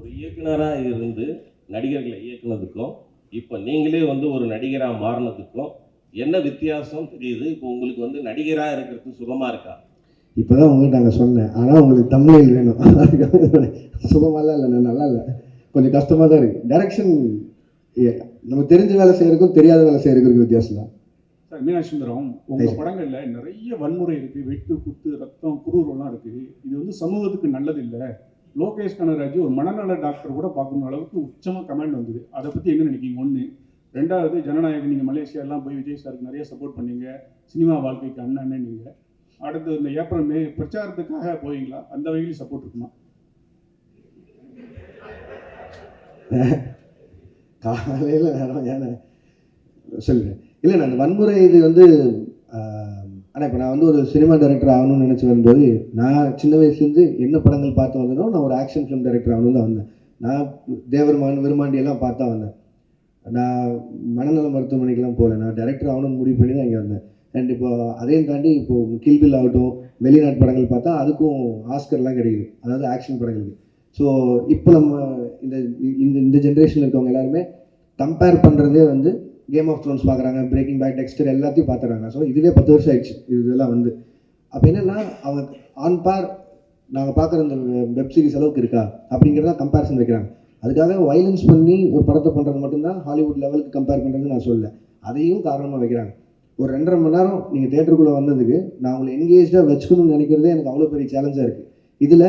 ஒரு இயக்குனராக இருந்து நடிகர்களை இயக்குனதுக்கும் இப்போ நீங்களே வந்து ஒரு நடிகராக மாறினதுக்கும் என்ன வித்தியாசம் தெரியுது? இப்போ உங்களுக்கு வந்து நடிகராக இருக்கிறது சுகமாக இருக்கா? இப்போ தான் உங்கள்கிட்ட நாங்கள் சொன்னேன். ஆனால் உங்களுக்கு தமிழில் வேணும். சுகமாலாம் இல்லை நல்லா இல்லை. கொஞ்சம் கஷ்டமாக தான் இருக்குது டைரக்ஷன் நம்ம தெரிஞ்ச வேலை செய்யறதுக்கும் தெரியாத வேலை செய்யறதுக்கும் வித்தியாசம் தான் சார் மீனாட்சி சுந்தரம் உங்க Yes, sir. படங்கள்ல நிறைய வன்முறை இருக்கு. வெட்டு குத்து ரத்தம் குரூரெல்லாம் இருக்கு. இது வந்து சமூகத்துக்கு நல்லது இல்லை லோகேஷ் கனகராஜ் ஒரு மனநல டாக்டர் கூட பார்க்கணும் அளவுக்கு உச்சமாக கமெண்ட் வந்தது. அதை பற்றி என்ன நினைக்கிறீங்க? ஒன்று ரெண்டாவது ஜனநாயகம் நீங்கள் மலேசியாலாம் போய் விஜய் சாருக்கு நிறைய சப்போர்ட் பண்ணீங்க. சினிமா வாழ்க்கைக்கு அண்ணன் நீங்கள் அடுத்து இந்த ஏப்ரல் மே பிரச்சாரத்துக்காக போவீங்களா? அந்த வகையிலும் சப்போர்ட் இருக்குமா? காலையில் நேரம் ஏன்னா சொல்லுங்கள் இல்லை நான் வன்முறை இது வந்து ஆனால் இப்போ நான் வந்து ஒரு சினிமா டைரக்டர் ஆகணும்னு நினச்சி வரும்போது நான் சின்ன வயசுலேருந்து என்ன படங்கள் பார்த்து வந்தனோ நான் ஒரு ஆக்ஷன் ஃபிலிம் டைரக்டர் ஆகணும்னு தான் வந்தேன். நான் தேவர்மான் விருமாண்டியெல்லாம் எல்லாம் பார்த்து தான் வந்தேன். நான் மனநல மருத்துவமனைக்கெல்லாம் போகல. நான் டைரக்டர் ஆகணும்னு முடிவு பண்ணி தான் இங்கே வந்தேன். அண்ட் இப்போ அதையும் தாண்டி இப்போது கில்பில் ஆகட்டும் வெளிநாட்டு படங்கள் பார்த்தா அதுக்கும் ஆஸ்கர்லாம் கிடைக்குது. அதாவது ஆக்ஷன் படங்களுக்கு. ஸோ இப்போ நம்ம இந்த இந்த இந்த ஜென்ரேஷனில் இருக்கவங்க எல்லாருமே கம்பேர் பண்ணுறதே வந்து கேம் ஆஃப் த்ரோன்ஸ் பார்க்குறாங்க பிரேக்கிங் பேக் டெக்ஸ்டர் எல்லாத்தையும் பார்த்துறாங்க. ஸோ இதுவே பத்து வருஷம் ஆயிடுச்சு. இது இதெல்லாம் வந்து. அப்போ என்னென்னா அவங்க ஆன் பார் நாங்கள் பார்க்குற இந்த வெப் சீரிஸ் அளவுக்கு இருக்கா? அப்படிங்கிறத கம்பேரிசன் வைக்கிறாங்க. அதுக்காக வைலன்ஸ் பண்ணி ஒரு படத்தை பண்ணுறது மட்டும்தான் ஹாலிவுட் லெவலுக்கு கம்பேர் பண்ணுறது நான் சொல்லலை. அதையும் காரணமாக வைக்கிறாங்க. ஒரு ரெண்டரை மணி நேரம் நீங்கள் தேட்டருக்குள்ளே வந்ததுக்கு நான் உங்களை என்கேஜாக வச்சுக்கணும்னு நினைக்கிறதே எனக்கு அவ்வளோ பெரிய சேலஞ்சாக இருக்குது இதில்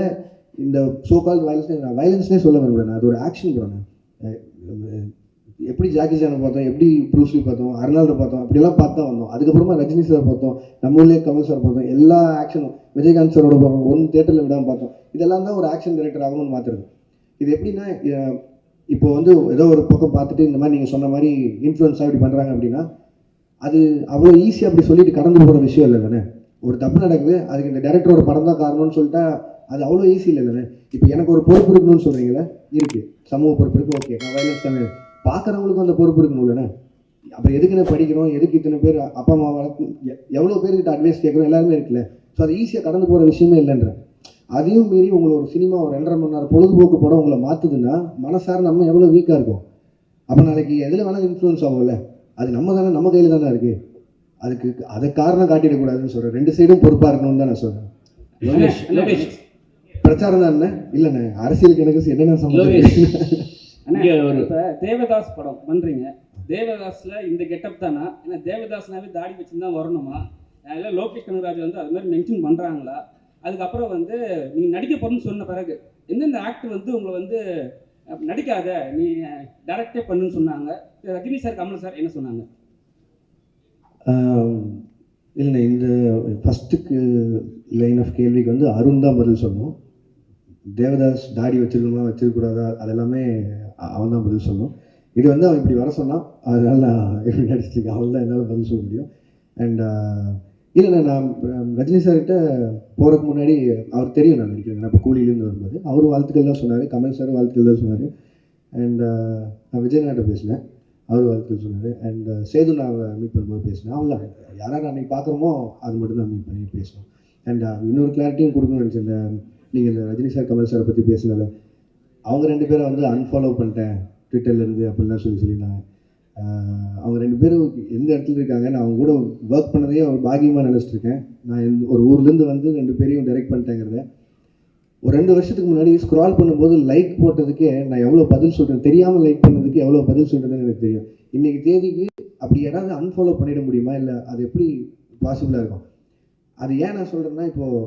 இந்த சோகால் வயலன்ஸ் நான் வயலன்ஸ்னே சொல்ல விரும்புகிறேன் அது ஒரு ஆக்ஷன் படம். எப்படி ஜாக்கி சானை பார்த்தோம் எப்படி ப்ரூஸ்லி பார்த்தோம் அர்னால்டோ பார்த்தோம் அப்படியெல்லாம் பார்த்து தான் வந்தோம். அதுக்கப்புறமா ரஜினி சார் பார்த்தோம் நம்ம ஊர்லேயே கமல் சார் பார்த்தோம் எல்லா ஆக்ஷனும் விஜயகாந்த் சாரோட பார்த்தோம் ஒன்று தேட்டரில் விடாமல் பார்த்தோம். இதெல்லாம் தான் ஒரு ஆக்ஷன் டைரக்டர் ஆகணும்னு மாற்றுறது இது எப்படின்னா இப்போ வந்து ஏதோ ஒரு பக்கம் பார்த்துட்டு இந்த மாதிரி நீங்கள் சொன்ன மாதிரி இன்ஃப்ளூயன்ஸாக இப்படி பண்ணுறாங்க அப்படின்னா அது அவ்வளோ ஈஸியாக அப்படி சொல்லிட்டு கடந்து போகிற விஷயம் இல்லை தானே. ஒரு தப்பு நடக்குது அதுக்கு இந்த டேரக்டரோட படம் தான் காரணம்னு சொல்லிட்டா அது அவ்வளோ ஈஸி இல்லை தானே. இப்போ எனக்கு ஒரு பொறுப்பு இருக்கணும்னு சொல்கிறீங்களே இருக்குது சமூக பொறுப்பு இருக்குது ஓகே நான் வயலன்ஸ் தானே பார்க்குறவங்களுக்கும் அந்த பொறுப்பு இருக்கணும் இல்லைண்ணே அப்புறம் எதுக்கு நான் படிக்கிறோம் எதுக்கு இத்தனை பேர் அப்பா அம்மா வளர்த்து எவ்வளோ பேர்கிட்ட அட்வைஸ் கேட்குறோம் எல்லாருமே இருக்குல்ல. ஸோ அது ஈஸியாக கடந்து போகிற விஷயமே இல்லைன்ற அதையும் மீறி உங்களை ஒரு சினிமா ஒரு ரெண்டரை மணி நேரம் பொழுதுபோக்கு படம் உங்களை மாற்றுதுன்னா மனசார நம்ம எவ்வளோ வீக்காக இருக்கும்? அப்போ நாளைக்கு எதில் வேணாலும் இன்ஃப்ளூயன்ஸ் ஆகும்ல? அது நம்ம தானே நம்ம கையில் தானே இருக்குது அதுக்கு அதை காரணம் காட்டிடக்கூடாதுன்னு சொல்கிறேன் ரெண்டு சைடும் பொறுப்பாக இருக்கணும்னு தான் நான் சொல்கிறேன் பிரச்சாரம் தான் என்ன? இல்லைண்ணே. அரசியலுக்கு எனக்கு என்னென்ன சம்பந்தம் இப்போ தேவதாஸ் படம் பண்றீங்க. தேவதாஸ்ல இந்த கெட்டப் தானா? ஏன்னா தேவதாஸ்னாவே தாடி வச்சுருந்தா வரணுமா? அதில் லோகேஷ் கனகராஜ் வந்து அது மாதிரி மென்ஷன் பண்றாங்களா? அதுக்கப்புறம் வந்து நீங்க நடிக்க போறேன்னு சொன்ன பிறகு எந்தெந்த ஆக்டர் வந்து உங்களை வந்து நடிக்காத? நீ டைரக்டே பண்ணுன்னு சொன்னாங்க. ரஜினி சார் கமல் சார் என்ன சொன்னாங்க? இல்லைண்ணே இந்த ஃபஸ்ட்டுக்கு லைன் ஆஃப் கேள்விக்கு வந்து அருண் தான் பதில் சொல்லணும் தேவதாஸ் தாடி வச்சிருக்கணுமா வச்சிருக்கக்கூடாதா? அதெல்லாமே அவன் தான் பதில் சொல்லணும். இது வந்து அவன் இப்படி வர சொன்னான். அதனால் நான் எப்படி நடிச்சிருக்கேன்? அவள் தான் என்னால் பதில் சொல்ல முடியும். அண்ட் இல்லைண்ணா நான் ரஜினி சார்கிட்ட போகிறதுக்கு முன்னாடி அவர் தெரியும் நான் நினைக்கிறேன் நான் இப்போ கூலியிலேருந்து வரும்போது. அவர் வாழ்த்துக்கள் தான் சொன்னார். கமல் சார் வாழ்த்துக்கள் தான் சொன்னார். அண்ட் நான் விஜயநாட்ட பேசினேன். அவர் வாழ்த்துக்கள் சொன்னார். அண்ட் சேது நான் மீட் பண்ணும்போது பேசினேன். அவங்கள யாராவது அன்றைக்கி பார்க்குறோமோ அது மட்டும் தான் மீட் பண்ணி பேசணும் அண்ட் இன்னொரு கிளாரிட்டியும் கொடுக்கணும்னு நினச்சேன். நீங்கள் இந்த ரஜினி சார் கமல் சாரை பற்றி பேசினதை அவங்க ரெண்டு பேரும் வந்து அன்ஃபாலோ பண்ணிட்டேன். ட்விட்டர்லேருந்து அப்படிலாம் சொல்லி சொல்லியிருந்தாங்க. அவங்க ரெண்டு பேரும் எந்த இடத்துல இருக்காங்க நான் அவங்க கூட ஒர்க் பண்ணதையும் ஒரு பாக்கியமாக நினச்சிட்ருக்கேன் நான் எந்த- ஒரு ஊர்லேருந்து வந்து ரெண்டு பேரையும் டைரக்ட் பண்ணிட்டேங்கிறத. ஒரு ரெண்டு வருஷத்துக்கு முன்னாடி ஸ்க்ரால் பண்ணும்போது லைக் போட்டதுக்கே நான் எவ்வளோ பதில் சொல்கிறேன் தெரியாமல் லைக் பண்ணதுக்கு எவ்வளோ பதில் சொல்கிறதுன்னு எனக்கு தெரியும். இன்றைக்கி தேதிக்கு அப்படி யாராவது அன்ஃபாலோ பண்ணிட முடியுமா? இல்லை அது எப்படி பாசிபிளாக இருக்கும்? அது ஏன் நான் சொல்கிறேன்னா இப்போது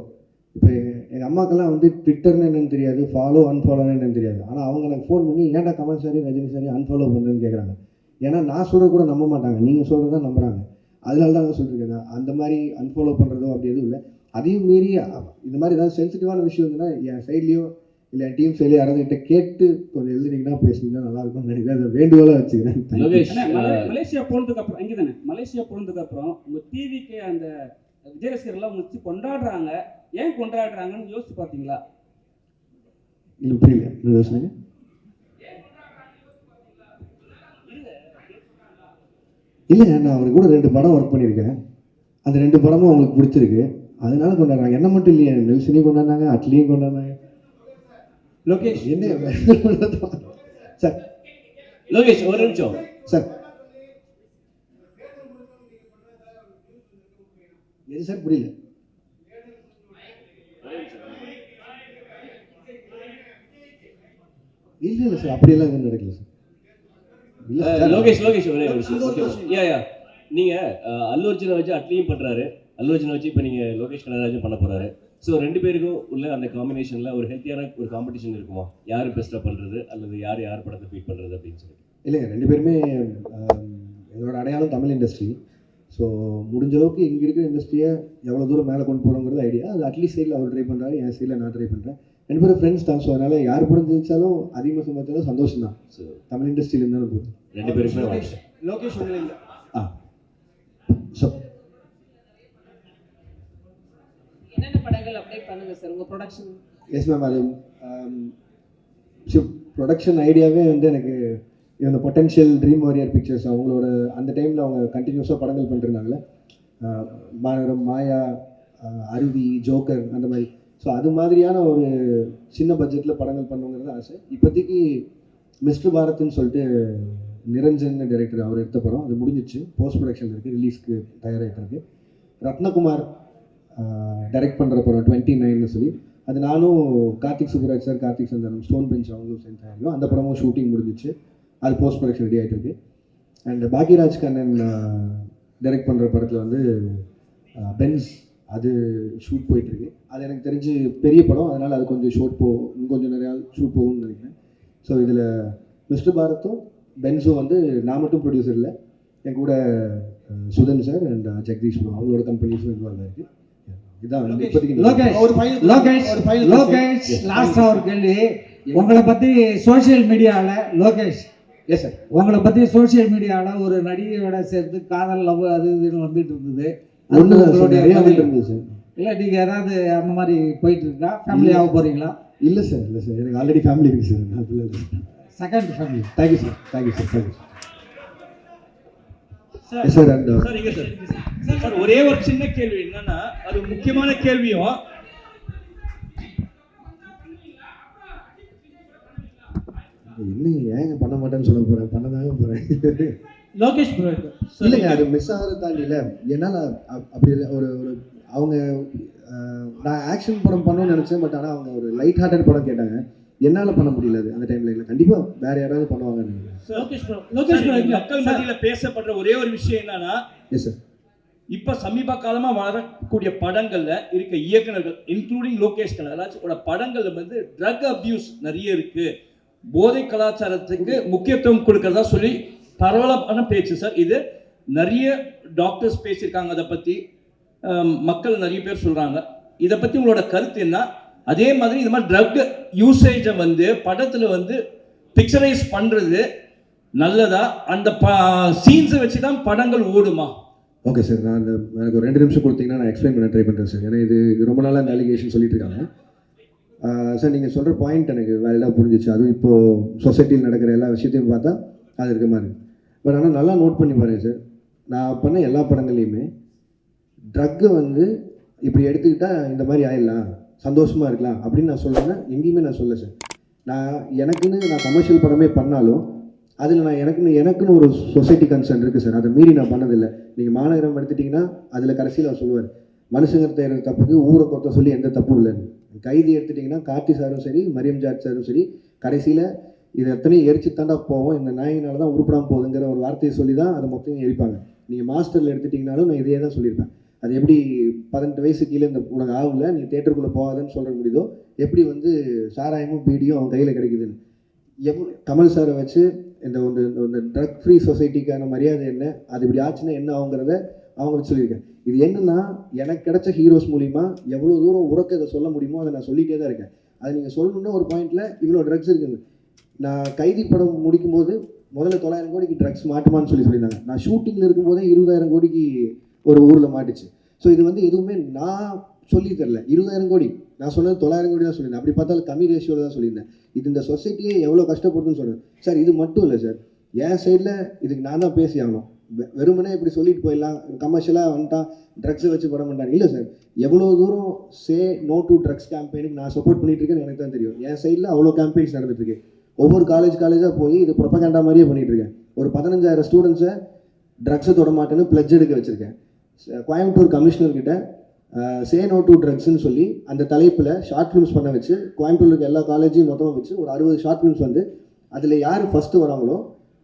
இப்போ எங்கள் அம்மாக்கெல்லாம் வந்து ட்விட்டர்னு என்னன்னு தெரியாது ஃபாலோ அன்ஃபாலோன்னு என்னன்னு தெரியாது. ஆனால் அவங்க எனக்கு ஃபோன் பண்ணி ஏன்டா கமல் சாரி ரஜினி சாரி அன்ஃபாலோ பண்ணுறேன்னு கேட்குறாங்க ஏன்னா நான் சொல்கிறது கூட நம்ப மாட்டாங்க. நீங்கள் சொல்கிறது தான் நம்புகிறாங்க அதனால தான் நான் சொல்லியிருக்கேன் அந்த மாதிரி அன்ஃபாலோ பண்ணுறதோ அப்படி எதுவும் இல்லை. அதையும் மீறி இந்த மாதிரி ஏதாவது சென்சிட்டிவான விஷயம் இருந்ததுன்னா என் சைட்லேயோ இல்லை என் டீம் சைட்லேயோ யாராவது கிட்ட கேட்டு கொஞ்சம் எழுதுனீங்கன்னா பேசுனீங்கன்னா நல்லா இருக்கும்னு நினைக்கிறேன். அதை வேண்டுகோளாக வச்சுக்கிறேன். மலேசியா போனதுக்கு அப்புறம் இங்கே தானே மலேசியா போனதுக்கு அப்புறம் உங்க டிவிக்கு அந்த விஜய் ரசிகர்லாம் வச்சு கொண்டாடுறாங்க. ஏன் கொண்டாடுறாங்கன்னு யோசிச்சு பார்த்தீங்களா? இல்லை புரியல. இன்னொரு சொல்லுங்க இல்லைங்க நான் அவர் கூட ரெண்டு படம் ஒர்க் பண்ணியிருக்கேன். அந்த ரெண்டு படமும் அவங்களுக்கு பிடிச்சிருக்கு. அதனால கொண்டாடுறாங்க. என்ன மட்டும் இல்லையா நெல்சனையும் கொண்டாடினாங்க அட்லியும் கொண்டாடினாங்க. லோகேஷ். என்ன சார். லோகேஷ் ஒரு நிமிஷம். சார். எது சார் புரியல? இல்லை இல்லை சார் அப்படியெல்லாம் எதுவும் நடக்கல சார். லோகேஷ் லோகேஷ் ஒரே ஒரு விஷயம் யா யா. நீங்க அஹ், அல்லு அர்ஜுனை வச்சு அட்லியும் பண்றாரு. அல்லு அர்ஜுனை வச்சு இப்போ நீங்க லோகேஷ் கனகராஜும் பண்ண போறாரு. ஸோ ரெண்டு பேருக்கும் உள்ள அந்த காம்பினேஷன்ல ஒரு ஹெல்த்தியான ஒரு காம்படிஷன் இருக்குமா? யார் பெஸ்ட்டாக பண்றது அல்லது யார் யார் படத்தை பீட் பண்றது அப்படின்னு சொல்லிட்டு இல்லைங்க ரெண்டு பேருமே எங்களோட அடையாளம் தமிழ் இண்டஸ்ட்ரி ஸோ முடிஞ்ச அளவுக்கு இங்கே இருக்கிற இண்டஸ்ட்ரியை எவ்வளோ தூரம் மேலே கொண்டு போகிறோங்கிறது ஐடியா அது அட்லீஸ்ட் சைடில் அவர் ட்ரை பண்ணுறாரு என் சைடில் நான் ட்ரை பண்ணுறேன் ரெண்டு பேரும் ஃப்ரெண்ட்ஸ் தான் ஸோ அதனால் யார் படம் ஜெயிச்சாலும் அதிகமாக சம்பாதிச்சாலும் சந்தோஷம் தான் ஸோ தமிழ் இண்டஸ்ட்ரியில் இருந்தாலும் போதும். ரெண்டு பேருக்குமே லோகேஷ் ஆ. ஸோ என்னென்ன படங்கள் அப்டேட் பண்ணுங்க சார் உங்க ப்ரொடக்ஷன் எஸ் மேம் அது ப்ரொடக்ஷன் ஐடியாவே வந்து எனக்கு இந்த பொட்டன்ஷியல் ட்ரீம் வாரியர் பிக்சர்ஸ் அவங்களோட அந்த டைமில் அவங்க கண்டினியூஸாக படங்கள் பண்ணிருந்தாங்களே மாநகரம் மாயா அருவி ஜோக்கர் அந்த மாதிரி. ஸோ அது மாதிரியான ஒரு சின்ன பட்ஜெட்டில் படங்கள் பண்ணுங்கிறது ஆசை. இப்போதைக்கு மிஸ்டர் பாரத்னு சொல்லிட்டு நிரஞ்சன் டைரக்டர் அவர் எடுத்த படம் அது முடிஞ்சிச்சு போஸ்ட் ப்ரொடக்ஷன் இருக்குது ரிலீஸ்க்கு தயாராகிட்டு இருக்கு ரத்னகுமார் டைரக்ட் பண்ணுற படம் டுவெண்ட்டி நைன்னு சொல்லி. அது நானும் Karthik Subbaraj sir Karthik Santhanam Stone Bench அவங்களும் சேர்ந்து தயாரிக்கும் அந்த படமும் ஷூட்டிங் முடிஞ்சிச்சு. அது போஸ்ட் ப்ரொடக்ஷன் ரெடி ஆகிட்டு இருக்கு அண்ட் பாக்யராஜ் கண்ணன் டைரக்ட் பண்ணுற படத்தில் வந்து பென்ஸ் அது ஷூட் போயிட்டுருக்கு. அது எனக்கு தெரிஞ்சு பெரிய படம். அதனால் அது கொஞ்சம் ஷூட் போகும் இன்னும் கொஞ்சம் நிறையா ஷூட் போகும்னு நினைக்கிறேன். ஸோ இதில் மிஸ்டர் பாரத்தும் பென்ஸும் வந்து நான் மட்டும் ப்ரொடியூசர் இல்லை. என் கூட சுதன் சார் அண்ட் ஜெகதீஷ் அவங்களோட கம்பெனிஸும் இன்வால்வ் ஆயிருக்கு ஒரு கேள்வி உங்களை பத்தி சோஷியல் மீடியால லோகேஷ். எஸ் சார் உங்களை பத்தி சோஷியல் மீடியால ஒரு நடிகையோட சேர்ந்து காதல் லவ் அது இதுன்னு வந்துட்டு இருந்தது. ஒன்று உங்களுடைய இல்ல ஏதாவது அந்த மாதிரி போயிட்டு இருக்கா ஃபேமிலி ஆக போறீங்களா? இல்லை சார் இல்லை சார். எனக்கு ஆல்ரெடி ஃபேமிலி இருக்குது சார். அதில் இல்லை second family thank you sir thank you sir thank you sir sir sir ஒரே ஒரு சின்ன கேள்வி என்னன்னா அது முக்கியமான கேள்வியும் என்ன ஏங்க பண்ண மாட்டேன்னு சொல்ல போகிறேன் பண்ணதாங்க போகிறேன் லோகேஷ் இல்லைங்க அது மிஸ் ஆகிறது தாண்டி இல்லை. என்னால் அப்- அப்படி இல்லை ஒரு ஒரு அவங்க நான் ஆக்ஷன் படம் பண்ணணும்னு நினச்சேன் பட் ஆனால் அவங்க ஒரு லைட் ஹார்ட்டட் படம் கேட்டாங்க. என்னால் பண்ண முடியல அது அந்த டைமில் இல்லை. கண்டிப்பாக வேறு யாராவது பண்ணுவாங்கன்னு நினைக்கிறேன். லோகேஷ் bro, சார், லோகேஷ் இங்க. மக்கள் மத்தியில பேசப்படுற ஒரே ஒரு விஷயம் என்னன்னா எஸ் சார் இப்ப சமீப காலமா வரக்கூடிய படங்கள்ல இருக்க இயக்குனர்கள் இன்க்ளூடிங் லோகேஷ் கனகராஜோட படங்கள்ல வந்து ட்ரக் அபியூஸ் நிறைய இருக்கு. போதை கலாச்சாரத்துக்கு முக்கியத்துவம் கொடுக்கறதா சொல்லி பரவலான பேச்சு சார் இது நிறைய டாக்டர்ஸ் பேசியிருக்காங்க. அதை பற்றி மக்கள் நிறைய பேர் சொல்கிறாங்க இதை பற்றி உங்களோட கருத்து என்ன? அதே மாதிரி இது மாதிரி ட்ரக் யூசேஜை வந்து படத்தில் வந்து பிக்சரைஸ் பண்ணுறது நல்லதா? அந்த ப சீன்ஸை வச்சு தான் படங்கள் ஓடுமா? ஓகே சார் நான் அந்த எனக்கு ஒரு ரெண்டு நிமிஷம் கொடுத்தீங்கன்னா நான் எக்ஸ்பிளைன் பண்ண ட்ரை பண்ணுறேன் சார் ஏன்னா இது ரொம்ப நாளாக இந்த அலிகேஷன் சொல்லிட்டு இருக்காங்க. சார் நீங்கள் சொல்கிற பாயிண்ட் எனக்கு வேலிடாக புரிஞ்சிச்சு. அதுவும் இப்போது சொசைட்டியில் நடக்கிற எல்லா விஷயத்தையும் பார்த்தா அது இருக்க மாதிரி. பட் ஆனால் நல்லா நோட் பண்ணி பாருங்க சார் நான் பண்ண எல்லா படங்கள்லையுமே ட்ரக்கு வந்து இப்படி எடுத்துக்கிட்டால் இந்த மாதிரி ஆயிடலாம் சந்தோஷமாக இருக்கலாம் அப்படின்னு நான் சொல்கிறேன்னா எங்கேயுமே நான் சொல்ல சார் நான் எனக்குன்னு நான் கமர்ஷியல் படமே பண்ணாலும் அதில் நான் எனக்குன்னு எனக்குன்னு ஒரு சொசைட்டி கன்சர்ன் இருக்குது சார் அதை மீறி நான் பண்ணதில்லை. நீங்கள் மாநகரம் எடுத்துட்டிங்கன்னா அதில் கடைசியில் அவர் சொல்லுவார் மனுஷங்க செய்கிற தப்புக்கு ஊரை கொத்த சொல்லி எந்த தப்பும் இல்லைன்னு. கைதி எடுத்துட்டிங்கன்னா கார்த்தி சாரும் சரி மரியம் ஜாட் சாரும் சரி கடைசியில் இது எத்தனையும் எரிச்சு தாண்டா போவோம். இந்த நாயினால தான் உருப்படாம போகுதுங்கிற ஒரு வார்த்தையை சொல்லி தான் அதை மொத்தம் எரிப்பாங்க. நீங்கள் மாஸ்டரில் எடுத்துட்டிங்கனாலும் நான் இதே தான் சொல்லியிருப்பேன். அது எப்படி பதினெட்டு வயசு கீழே இந்த உனக்கு ஆகல நீ தேட்டருக்குள்ளே போகாதுன்னு சொல்ல முடியுதோ எப்படி வந்து சாராயமும் பீடியும் அவன் கையில் கிடைக்குதுன்னு. எப் கமல் சாரை வச்சு இந்த ஒரு இந்த ட்ரக் ஃப்ரீ சொசைட்டிக்கான மரியாதை என்ன அது இப்படி ஆச்சுன்னா என்ன ஆகுங்கிறத அவங்க வச்சு சொல்லியிருக்கேன் இது என்னன்னா எனக்கு கிடைச்ச ஹீரோஸ் மூலிமா எவ்வளோ தூரம் உறக்க இதை சொல்ல முடியுமோ அதை நான் சொல்லிகிட்டே தான் இருக்கேன். அதை நீங்கள் சொல்லணுன்னா ஒரு பாயிண்டில் இவ்வளோ ட்ரக்ஸ் இருக்குங்க. நான் கைதி படம் முடிக்கும்போது முதல்ல தொள்ளாயிரம் கோடிக்கு ட்ரக்ஸ் மாட்டுமான்னு சொல்லி சொல்லியிருந்தாங்க. நான் ஷூட்டிங்கில் இருக்கும்போதே இருபதாயிரம் கோடிக்கு ஒரு ஊரில் மாட்டுச்சு. ஸோ இது வந்து எதுவுமே நான் சொல்லி தரல. இருபதாயிரம் கோடி. நான் சொன்னது தொள்ளாயிரம் கோடி தான் சொல்லியிருந்தேன். அப்படி பார்த்தாலும் கம்மி ரேஷியோவில் தான் சொல்லியிருந்தேன். இது இந்த சொசைட்டியே எவ்வளோ கஷ்டப்படுதுன்னு சொல்கிறேன் சார் இது மட்டும் இல்லை சார். என் சைடில் இதுக்கு நான் தான் பேசி ஆகணும். வெ- வெறுமனே இப்படி சொல்லிட்டு போயிடலாம். கமர்ஷியலாக வந்துட்டான். ட்ரக்ஸை வச்சு படம் பண்ணிட்டாங்க இல்லை சார். எவ்வளோ தூரம் சே நோ டு ட்ரக்ஸ் கேம்பெயினுக்கு நான் சப்போர்ட் பண்ணிட்டு இருக்கேன்னு எனக்கு தான் தெரியும். என் சைடில் அவ்வளோ கேம்பெயின்ஸ் நடந்துட்டுருக்கு ஒவ்வொரு காலேஜ் காலேஜாக போய் இது ப்ரொபகேண்டா மாதிரியே பண்ணிகிட்ருக்கேன் ஒரு பதினஞ்சாயிரம் ஸ்டூடெண்ட்ஸை ட்ரக்ஸை தொட மாட்டேன்னு பிளட்ஜ் எடுக்க வச்சுருக்கேன். கோயம்புத்தூர் கமிஷனர்கிட்ட சே நோ டு ட்ரக்ஸ்ன்னு சொல்லி அந்த தலைப்பில் ஷார்ட் ஃபிலிம்ஸ் பண்ண வச்சு கோயம்புத்தூர் இருக்க எல்லா காலேஜையும் மொத்தமாக வச்சு ஒரு அறுபது ஷார்ட் ஃபிலிம்ஸ் வந்து அதில் யார் ஃபஸ்ட்டு வராங்களோ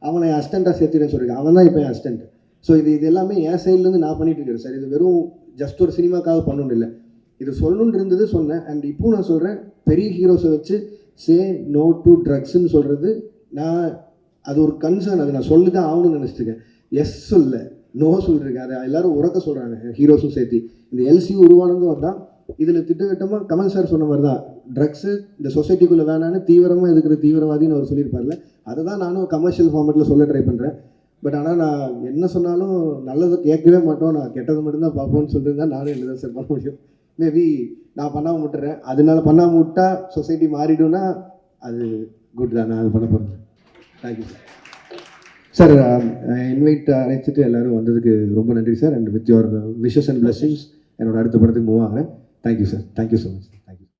அவனை அசிஸ்டண்ட்டாக சேர்த்துறேன்னு சொல்லியிருக்கேன் அவன் தான் இப்போ என் அசிஸ்டன்ட் ஸோ இது இது எல்லாமே என் சைட்லேருந்து நான் பண்ணிட்டு இருக்கிறேன். சார் இது வெறும் ஜஸ்ட் ஒரு சினிமாக்காக பண்ணணும் இல்லை. இது சொல்லணுன்னு இருந்தது சொன்னேன். அண்ட் இப்போ நான் சொல்கிறேன் பெரிய ஹீரோஸை வச்சு சே நோ டு ட்ரக்ஸ்ன்னு சொல்கிறது நான் அது ஒரு கன்சர்ன் அது நான் சொல்லி தான் ஆகணும்னு நினச்சிட்டுருக்கேன். எஸ் சொல்ல நோ சொல்லிருக்கேன். அதை எல்லாரும் உறக்க சொல்கிறாங்க ஹீரோஸும் சேர்த்து. இந்த எல்சி உருவானதும் தான் இதில் திட்டகட்டமாக கமல் சார் சொன்ன மாதிரி தான் ட்ரக்ஸு இந்த சொசைட்டிக்குள்ளே வேணான்னு தீவிரமாக இருக்கிற தீவிரவாதின்னு அவர் சொல்லியிருப்பார்ல. அதை தான் நானும் கமர்ஷியல் ஃபார்மேட்டில் சொல்ல ட்ரை பண்ணுறேன் பட் ஆனால் நான் என்ன சொன்னாலும் நல்லதை கேட்கவே மாட்டோம். நான் கெட்டது மட்டும்தான் பார்ப்போம்னு சொல்லியிருந்தா நானும் என்ன தான் சார் பண்ண முடியும். மேபி நான் பண்ணாமல் விட்டுறேன். அதனால பண்ணாமல் விட்டா சொசைட்டி மாறிடும்னா அது குட் தான் நான் அது பண்ண போகிறேன் தேங்க்யூ சார் சார் இன்வைட் அழைச்சிட்டு எல்லோரும் வந்ததுக்கு ரொம்ப நன்றி sir and with your wishes and blessings என்னோட அடுத்த படத்துக்கு மூவ் ஆகிறேன். Thank you sir thank you so much